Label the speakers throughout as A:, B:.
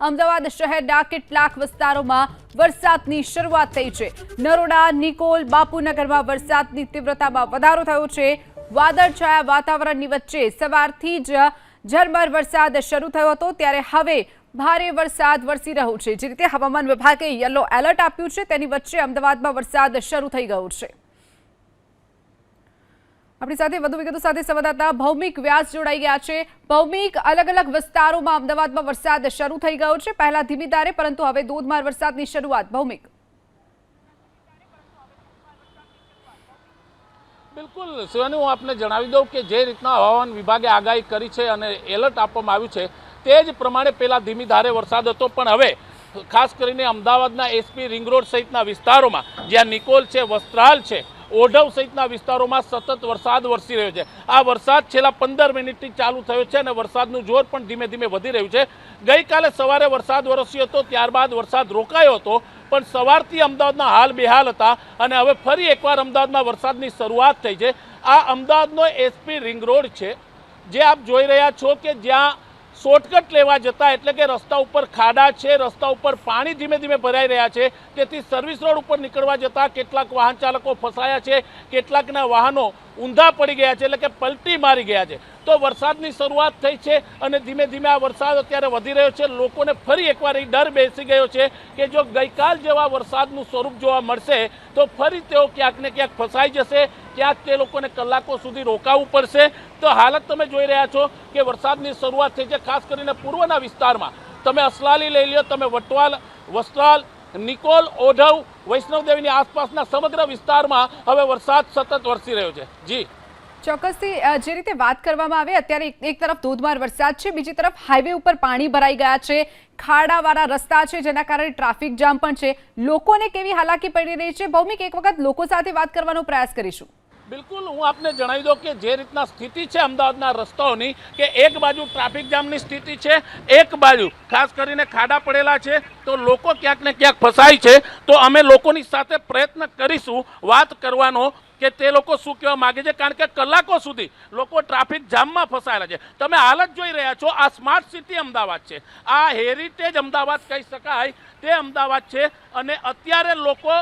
A: અમદાવાદ શહેરના કેટલાક વિસ્તારોમાં વરસાદની શરૂઆત થઈ છે. નરોડા, નિકોલ, બાપુનગરમાં વરસાદની તીવ્રતામાં વધારો થયો છે. વાદળછાયા વાતાવરણની વચ્ચે સવારથી જ ઝરમર વરસાદ શરૂ થયો હતો. ત્યારે હવે ભારે વરસાદ વરસી રહ્યો છે. જે રીતે હવામાન વિભાગે યલો એલર્ટ આપ્યું છે, તેની વચ્ચે અમદાવાદમાં વરસાદ શરૂ થઈ ગયો છે. આપણી સાથે વધુ વિગતો સાથે સંવાદદાતા ભૌમિક વ્યાસ જોડાઈ ગયા છે. ભૌમિક અલગ અલગ વિસ્તારોમાં અમદાવાદમાં વરસાદ શરૂ થઈ ગયો છે. પહેલા ધીમી ધારે, પરંતુ હવે ધોધમાર વરસાદની શરૂઆત. ભૌમિક.
B: બિલકુલ. શિવાની, હું આપને જણાવી દઉં કે જે રીતના હવામાન વિભાગે આગાહી કરી છે અને એલર્ટ આપવામાં આવ્યું છે, તે જ પ્રમાણે પહેલાં ધીમી ધારે વરસાદ હતો. પણ હવે, ખાસ કરીને અમદાવાદના એસપી રિંગ રોડ સહિતના વિસ્તારોમાં, જ્યાં નિકોલ છે, વસ્ત્રાલ છે ઓઢવ સહિતના વિસ્તારોમાં સતત વરસાદ વરસી રહ્યો છે. આ વરસાદ છેલ્લા પંદર મિનિટથી ચાલુ થયો છે અને વરસાદનું જોર પણ ધીમે ધીમે વધી રહ્યું છે. ગઈકાલે સવારે વરસાદ વરસ્યો હતો, ત્યારબાદ વરસાદ રોકાયો હતો, પણ સવારથી અમદાવાદના હાલ બેહાલ હતા અને હવે ફરી એકવાર અમદાવાદમાં વરસાદની શરૂઆત થઈ છે. આ અમદાવાદનો એસપી રિંગ રોડ છે. જે આપ જોઈ રહ્યા છો કે જ્યાં શોર્ટકટ લેવા જતા એટલે કે રસ્તા ઉપર ખાડા છે, રસ્તા ઉપર પાણી ધીમે ધીમે ભરાઈ રહ્યા છે, તેથી સર્વિસ રોડ ઉપર નીકળવા જતા કેટલાક વાહન ચાલકો ફસાયા છે, કેટલાકના વાહનો ઊંધા પડી ગયા છે, એટલે કે પલટી મારી ગયા છે. તો વરસાદની શરૂઆત થઈ છે અને ધીમે ધીમે આ વરસાદ અત્યારે વધી રહ્યો છે. લોકોને ફરી એકવાર એ ડર બેસી ગયો છે કે જો ગઈકાલ જેવા વરસાદનું સ્વરૂપ જોવા મળશે, તો ફરી તેઓ ક્યાંક ને ક્યાંક ફસાઈ જશે, ક્યાંક તે લોકોને કલાકો સુધી રોકાવું પડશે. તો હાલત તમે જોઈ રહ્યા છો કે વરસાદની શરૂઆત થઈ છે, ખાસ કરીને પૂર્વના વિસ્તારમાં. તમે અસલાલી લઈ લ્યો, તમે વટવાલ, વસ્ત્રાલ, નિકોલ, ઓઢવ વૈષ્ણવદેવીની આસપાસના સમગ્ર વિસ્તારમાં હવે વરસાદ સતત વરસી રહ્યો છે. જી.
A: ચોક્કસથી જે રીતે વાત કરવામાં આવે, અત્યારે એક- તરફ ધોધમાર વરસાદ છે, બીજી તરફ હાઈવે ઉપર પાણી ભરાઈ ગયા છે, ખાડાવાળા રસ્તા છે, જેના કારણે ટ્રાફિક જામ પણ છે. લોકોને કેવી હાલાકી પડી રહી છે? ભૌમિક એક વખત લોકો સાથે વાત કરવાનો પ્રયાસ કરીશું.
B: બિલકુલ, હું આપને જણાવી દઉં કે જે રીતના સ્થિતિ છે અમદાવાદના રસ્તાઓની, કે એક બાજુ ટ્રાફિક જામની સ્થિતિ છે, એક બાજુ ખાસ કરીને ખાડા પડેલા છે, તો લોકો ક્યાંક ને ક્યાંક ફસાય છે. તો અમે લોકોની સાથે પ્રયત્ન કરીશું વાત કરવાનો કે તે લોકો શું કહેવા માગે છે? કારણ કે કલાકો સુધી લોકો ટ્રાફિક જામમાં ફસાયેલા છે. તમે હાલત જોઈ રહ્યા છો, આ સ્માર્ટ સિટી અમદાવાદ છે. આ હેરિટેજ અમદાવાદ કહી શકાય, તે અમદાવાદ છે અને અત્યારે લોકો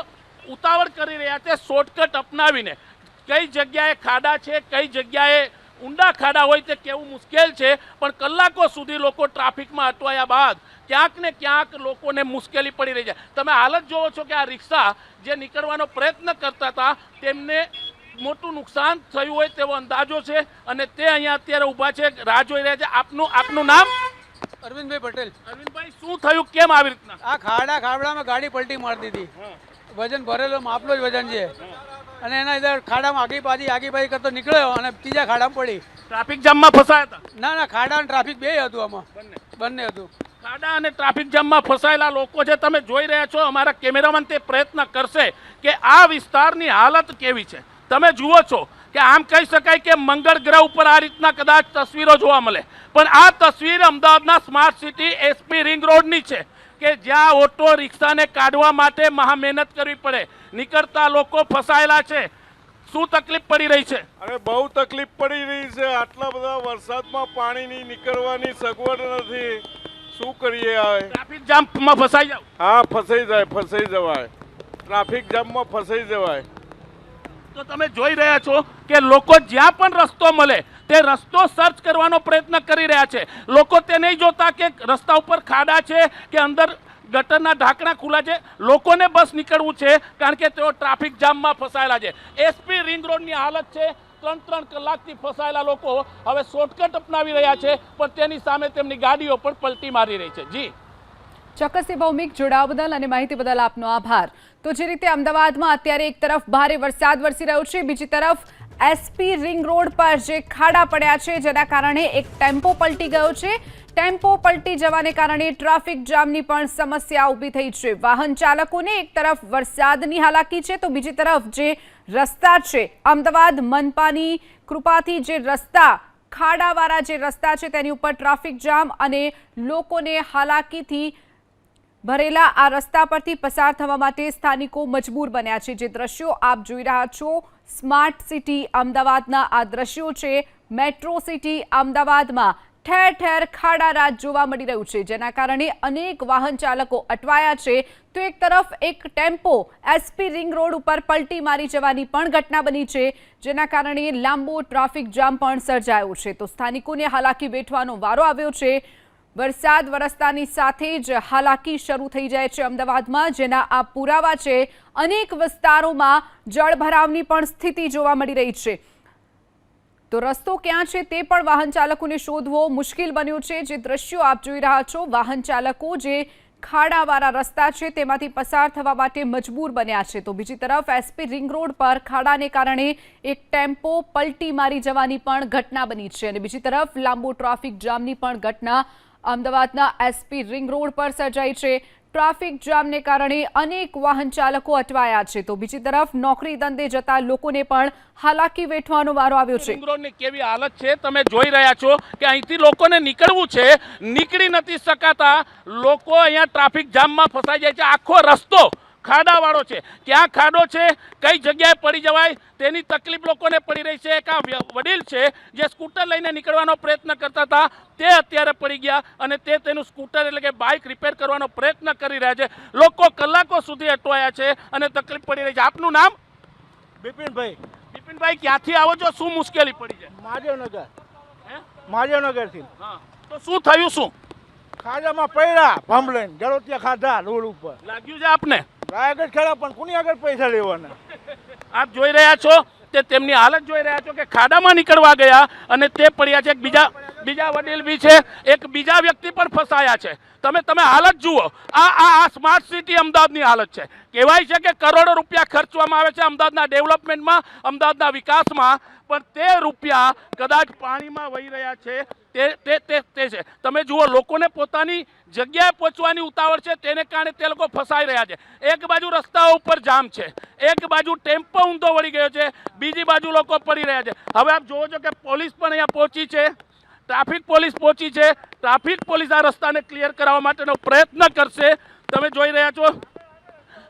B: ઉતાવળ કરી રહ્યા છે શોર્ટકટ અપનાવીને. કઈ જગ્યાએ ખાડા છે, કઈ જગ્યાએ ઊંડા ખાડા હોય તે કેવું મુશ્કેલ છે પણ કલાકો સુધી લોકો ટ્રાફિકમાં અટવાયા બાદ ક્યાંક ને ક્યાંક લોકોને મુશ્કેલી પડી રહી છે. તમે હાલત જોવો છો કે આ રિક્ષા જે નીકળવાનો પ્રયત્ન કરતા હતા તેમને મોટું નુકસાન થયું હોય તેવો અંદાજો છે અને તે અહીંયા અત્યારે ઊભા છે રાહ જોઈ રહ્યા છે. આપનું આપનું નામ?
C: અરવિંદભાઈ પટેલ.
B: અરવિંદભાઈ શું થયું? કેમ આવી રીતના?
C: આ ખાડા ખાબડામાં ગાડી પલટી મારી દીધી. વજન ભરેલો માપલો જ વજન છે. અને એના લીધે ખાડામાં આગી પાછી આગી પાછી કરતો નીકળ્યો અને ત્રીજા ખાડામાં પડી.
B: ટ્રાફિક જામમાં ફસાયા હતા?
C: ના ના ખાડા અને ટ્રાફિક બે હતું આમાં. બંને. હતું.
B: ખાડા અને ટ્રાફિક જામમાં ફસાયેલા લોકો છે તમે જોઈ રહ્યા છો અમારા કેમેરામેન તે પ્રયત્ન કરશે કે આ વિસ્તારની હાલત કેવી છે. તમે જુઓ છો કે આમ કહી શકાય કે મંગળ ગ્રહ ઉપર આ રીતના કદાચ તસવીરો જોવા મળે. પણ આ તસવીર અમદાવાદના સ્માર્ટ સિટી એસપી રિંગ રોડની છે. કે જ્યાં ઓટો રિક્ષાને કાઢવા માટે મહા મહેનત કરવી પડે. નીકળતા લોકો ફસાયેલા છે. શું તકલીફ પડી રહી છે?
D: અરે બહુ તકલીફ પડી રહી છે. આટલા બધા વરસાદમાં પાણીની નીકળવાની સગવડ નથી. શું કરીએ હવે?
B: ટ્રાફિક જામમાં ફસાઈ જાવ
D: હા ફસાઈ જાય ફસાઈ જવાય. ટ્રાફિક જામમાં ફસાઈ જવાય.
B: તો તમે જોઈ રહ્યા છો કે લોકો જ્યાં પણ રસ્તો મળે, તે રસ્તો સર્ચ કરવાનો પ્રયત્ન કરી રહ્યા છે. લોકો તે નહીં જોતા કે રસ્તા ઉપર ખાડા છે, કે અંદર ગટરના ઢાંકણા ખુલ્લા છે. લોકોને બસ નીકળવું છે, કારણ કે તેઓ ટ્રાફિક જામમાં ફસાયેલા છે. એસપી રિંગ રોડની હાલત છે, ત્રણ ત્રણ કલાકથી ફસાયેલા લોકો હવે શોર્ટકટ અપનાવી રહ્યા છે, પણ તેની સામે તેમની ગાડીઓ પણ પલટી મારી રહી છે. જી.
A: ચોક્કસથી ભૌમિક જોડાવ બદલ અને માહિતી બદલ આપનો આભાર. તો જે રીતે અમદાવાદમાં અત્યારે એક તરફ ભારે વરસાદ વરસી રહ્યો છે, બીજી તરફ એસપી રિંગ રોડ પર જે ખાડા પડ્યા છે, જેના કારણે એક ટેમ્પો પલટી ગયો છે. ટેમ્પો પલટી જવાને કારણે ટ્રાફિક જામની પણ સમસ્યા ઊભી થઈ છે. વાહન ચાલકોને એક તરફ વરસાદની હાલાકી છે, તો બીજી તરફ જે રસ્તા છે, અમદાવાદ મનપાની કૃપાથી જે રસ્તા, ખાડાવાળા જે રસ્તા છે, તેની ઉપર ટ્રાફિક જામ અને લોકોને હાલાકીથી ભરેલા આ રસ્તા પરથી પસાર થવા માટે સ્થાનિકો મજબૂર બન્યા છે. જે દ્રશ્યો આપ જોઈ રહ્યા છો, સ્માર્ટ સિટી અમદાવાદના આ દ્રશ્યો છે. મેટ્રો સિટી અમદાવાદમાં ઠેર ઠેર ખાડા રાજ જોવા મળી રહ્યું છે. જેના કારણે અનેક વાહન ચાલકો અટવાયા છે. તો એક તરફ એક ટેમ્પો એસપી રિંગ રોડ ઉપર પલટી મારી જવાની પણ ઘટના બની છે, જેના કારણે લાંબો ટ્રાફિક જામ પણ સર્જાયો છે. તો સ્થાનિકોને હાલાકી વેઠવાનો વારો આવ્યો છે. વરસાદ વરસતાની સાથે જ હાલાકી શરૂ થઈ જાય છે અમદાવાદમાં, જેના આ પુરાવા છે, અનેક વિસ્તારોમાં જળભરાવની પણ સ્થિતિ જોવા મળી રહી છે. તો રસ્તો ક્યાં છે તે પણ વાહન ચાલકોને શોધવો મુશ્કેલ બન્યું છે. જે દ્રશ્યો આપ જોઈ રહ્યા છો, વાહન ચાલકો જે ખાડાવાળા રસ્તા છે તેમાંથી પસાર થવા માટે મજબૂર બન્યા છે. તો બીજી તરફ એસપી રિંગ રોડ પર ખાડાને કારણે એક ટેમ્પો પલટી મારી જવાની પણ ઘટના બની છે. અને બીજી તરફ લાંબો ટ્રાફિક જામની પણ ઘટના અમદાવાદના એસપી રિંગ રોડ પર સર્જાઈ છે ટ્રાફિક જામને કારણે અનેક વાહન ચાલકો અટવાયા છે. તો બીજી તરફ નોકરી ધંધે જતા લોકોને પણ હાલાકી વેઠવાનો વારો આવ્યો છે.
B: કેવી હાલત છે? તમે જોઈ રહ્યા છો કે અહીંથી લોકોને નીકળવું છે. નીકળી નથી શકાતા. લોકો અહીંયા ટ્રાફિક જામમાં ફસાઈ જાય છે. આખો રસ્તો ખાડાવાળો છે. ક્યાં ખાડો છે? કઈ જગ્યાએ પડી જવાય? તેની તકલીફ લોકોને પડી રહી છે. એક આ વડીલ છે જે સ્કૂટર લઈને નીકળવાનો પ્રયત્ન કરતા હતા. તે અત્યારે પડી ગયા અને તે તેનું સ્કૂટર એટલે કે બાઇક રિપેર કરવાનો પ્રયત્ન કરી રહ્યા છે. લોકો કલાકો સુધી અટવાયા છે અને તકલીફ પડી રહી છે. આપનું નામ?
E: બિપિનભાઈ.
B: બિપિનભાઈ ક્યાંથી આવો છો? શું મુશ્કેલી પડી છે?
E: મહાદેવનગર
B: હે?
E: મહાદેવનગરથી
B: હા. તો શું થયું શું?
E: ખાડામાં પડ્યા ભંભળીને ગળોતિયા ખાધા રોડ ઉપર.
B: લાગ્યું છે આપને?
E: રાયગઢ ખરા પણ કોની આગળ પૈસા લેવાના?
B: આપ જોઈ રહ્યા છો તે તેમની હાલત જોઈ રહ્યા છો કે ખાડામાં નીકળવા ગયા અને તે પડ્યા છે એક બીજા બીજા વડીલ બી છે, એક બીજા વ્યક્તિ પણ ફસાયા છે. તમે તમે હાલત જુઓ, આ આ આ સ્માર્ટ સિટી અમદાવાદની હાલત છે. કહેવાય છે કે કરોડો રૂપિયા ખર્ચવામાં આવે છે અમદાવાદના ડેવલપમેન્ટમાં, અમદાવાદના વિકાસમાં, પણ તે રૂપિયા કદાચ પાણીમાં વહી રહ્યા છે. તે તે તે તે છે. તમે જુઓ, લોકોને પોતાની જગ્યાએ પહોંચવાની ઉતાવળ છે, તેને કારણે તે લોકો ફસાઈ રહ્યા છે. એક બાજુ રસ્તાઓ ઉપર જામ છે. એક બાજુ ટેમ્પો ઊંધો વળી ગયો છે. બીજી બાજુ લોકો પડી રહ્યા છે. હવે આપ જોવો છો કે પોલીસ પણ અહીંયા પહોંચી છે. ટ્રાફિક પોલીસ પહોંચી છે. ટ્રાફિક પોલીસ આ રસ્તાને ક્લિયર કરાવવા માટેનો પ્રયત્ન કરશે. તમે જોઈ રહ્યા છો,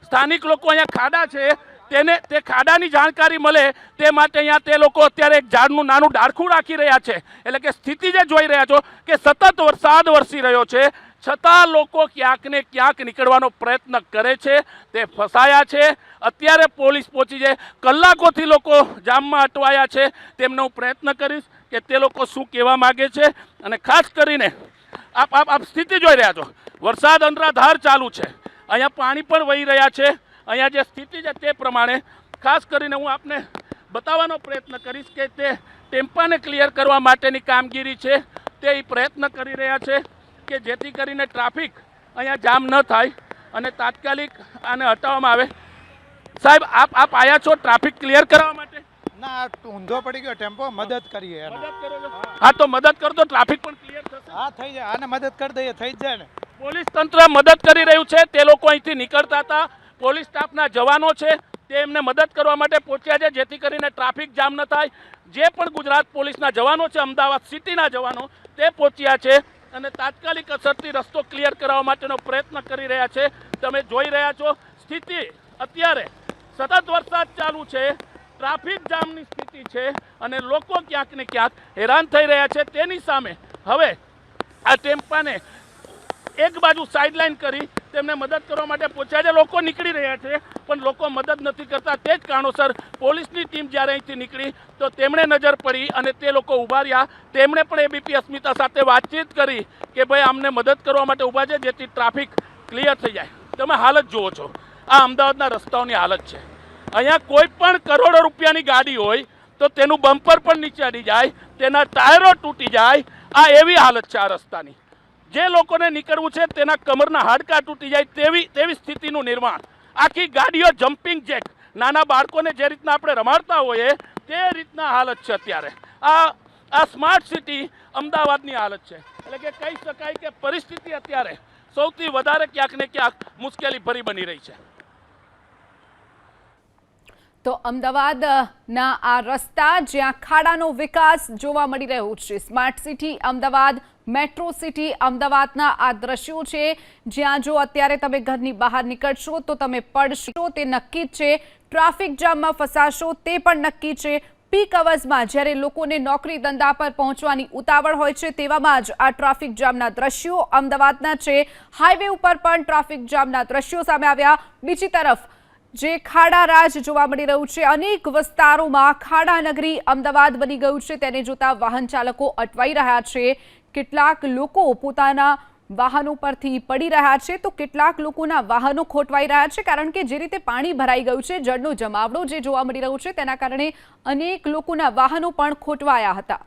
B: સ્થાનિક લોકો અહીંયા ખાડા છે. તેને, તે ખાડાની જાણકારી મળે તે માટે અહીંયા તે લોકો અત્યારે એક ઝાડનું નાનું ડાળખું રાખી રહ્યા છે. એટલે કે સ્થિતિ જે જોઈ રહ્યા છો કે સતત વરસાદ વરસી રહ્યો છે. છતાં લોકો ક્યાંક ને ક્યાંક નીકળવાનો પ્રયત્ન કરે છે. તે ફસાયા છે. અત્યારે પોલીસ પહોંચી છે. કલાકોથી લોકો જામમાં અટવાયા છે. તેમનો હું પ્રયત્ન કરીશ. કે તે લોકો શું કહેવા માગે છે? અને ખાસ કરીને આપ આપ આપ સ્થિતિ જોઈ રહ્યા છો. વરસાદ અંધરાધાર ચાલુ છે. અહીંયા પાણી પણ વહી રહ્યા છે. અહીંયા જે સ્થિતિ છે તે પ્રમાણે ખાસ કરીને હું આપને બતાવવાનો પ્રયત્ન કરીશ કે તે ટેમ્પાને ક્લિયર કરવા માટેની કામગીરી છે. તે પ્રયત્ન કરી રહ્યા છે કે જેથી કરીને ટ્રાફિક અહીંયા જામ ન થાય અને તાત્કાલિક આને હટાવવામાં આવે. સાહેબ, આપ આપ આવ્યા છો? ટ્રાફિક ક્લિયર કરવા માટે?
F: ના ઊંધો પડી ગયો ટેમ્પો મદદ કરીએ એને.
B: મદદ કરો છો હા તો મદદ કરતો ટ્રાફિક પણ ક્લિયર થશે.
F: હા થઈ જાય. આને મદદ કરી દઈએ થઈ જ જાય ને.
B: પોલીસ તંત્ર મદદ કરી રહ્યું છે. તે લોકો અહીંથી નીકળતા હતા. પોલીસ સ્ટાફના જવાનો છે. તે એમને મદદ કરવા માટે પહોંચ્યા છે જેથી કરીને ટ્રાફિક જામ ન થાય. જે પણ ગુજરાત પોલીસના જવાનો છે અમદાવાદ સિટીના જવાનો તે પહોંચ્યા છે અને તાત્કાલિક અસરથી રસ્તો ક્લિયર કરાવવા માટેનો પ્રયત્ન કરી રહ્યા છે. તમે જોઈ રહ્યા છો સ્થિતિ અત્યારે સતત વરસાદ ચાલુ છે. ટ્રાફિક જામની સ્થિતિ છે અને લોકો ક્યાંક ને ક્યાંક હેરાન થઈ રહ્યા છે તેની સામે. હવે આ ટેમ્પાને એક બાજુ સાઇડલાઇન કરી તેમને મદદ કરવા માટે પહોંચ્યા છે. લોકો નીકળી રહ્યા છે, પણ લોકો મદદ નથી કરતા. તે જ કારણોસર પોલીસની ટીમ જ્યારે અહીંથી નીકળી તો તેમણે નજર પડી અને તે લોકો ઊભા રહ્યા. તેમણે પણ એબીપી અસ્મિતા સાથે વાતચીત કરી કે ભાઈ અમને મદદ કરવા માટે ઊભા છે જેથી ટ્રાફિક ક્લિયર થઈ જાય. તમે હાલત જુઓ છો. આ અમદાવાદના રસ્તાઓની હાલત છે. અહીંયા કોઈ પણ કરોડો રૂપિયાની ગાડી હોય તો તેનું બમ્પર પણ નીચે અડી જાય, તેના ટાયરો તૂટી જાય. આ એવી હાલત છે આ રસ્તાની. જે લોકોને નીકળવું છે તેના કમરના હાડકાં તૂટી જાય તેવી તેવી સ્થિતિનું નિર્માણ. આખી ગાડીઓ જમ્પિંગ જેક નાના બાળકોને જે રીતના આપણે રમાડતા હોઈએ તે રીતના હાલત છે અત્યારે. આ આ સ્માર્ટ સિટી અમદાવાદની હાલત છે. એટલે કે કહી શકાય કે પરિસ્થિતિ અત્યારે સૌથી વધારે ક્યાંક ને ક્યાંક મુશ્કેલી ભરી બની રહી છે.
A: તો અમદાવાદના આ રસ્તા જ્યાં ખાડાનો વિકાસ જોવા મળી રહ્યો છે. Smart city Ahmedabad. Metro city અમદાવાદના આ દ્રશ્યો છે. જ્યાં જો અત્યારે તમે ઘરની બહાર નીકળશો તો તમે પડશો, તે નક્કી છે. ટ્રાફિક જામમાં ફસાશો, તે પણ નક્કી છે. પીક અવર્સમાં જ્યારે લોકોને નોકરી ધંધા પર પહોંચવાની ઉતાવળ હોય છે, તેવામાં જ આ ટ્રાફિક જામના દ્રશ્યો અમદાવાદના છે. હાઈવે ઉપર પણ ટ્રાફિક જામના દ્રશ્યો સામે આવ્યા. બીજી તરફ જે ખાડા રાજ જોવા મળી રહ્યું છે. અનેક વિસ્તારોમાં ખાડા નગરી અમદાવાદ બની ગયું છે. તેને જોતા વાહન ચાલકો અટવાઈ રહ્યા છે. કેટલાક લોકો પોતાના વાહનો પરથી પડી રહ્યા છે. તો કેટલાક લોકોના વાહનો ખોટવાઈ રહ્યા છે, કારણ કે જે રીતે પાણી ભરાઈ ગયું છે, જળનો જમાવડો જે જોવા મળી રહ્યો છે, તેના કારણે અનેક લોકોના વાહનો પણ ખોટવાયા હતા.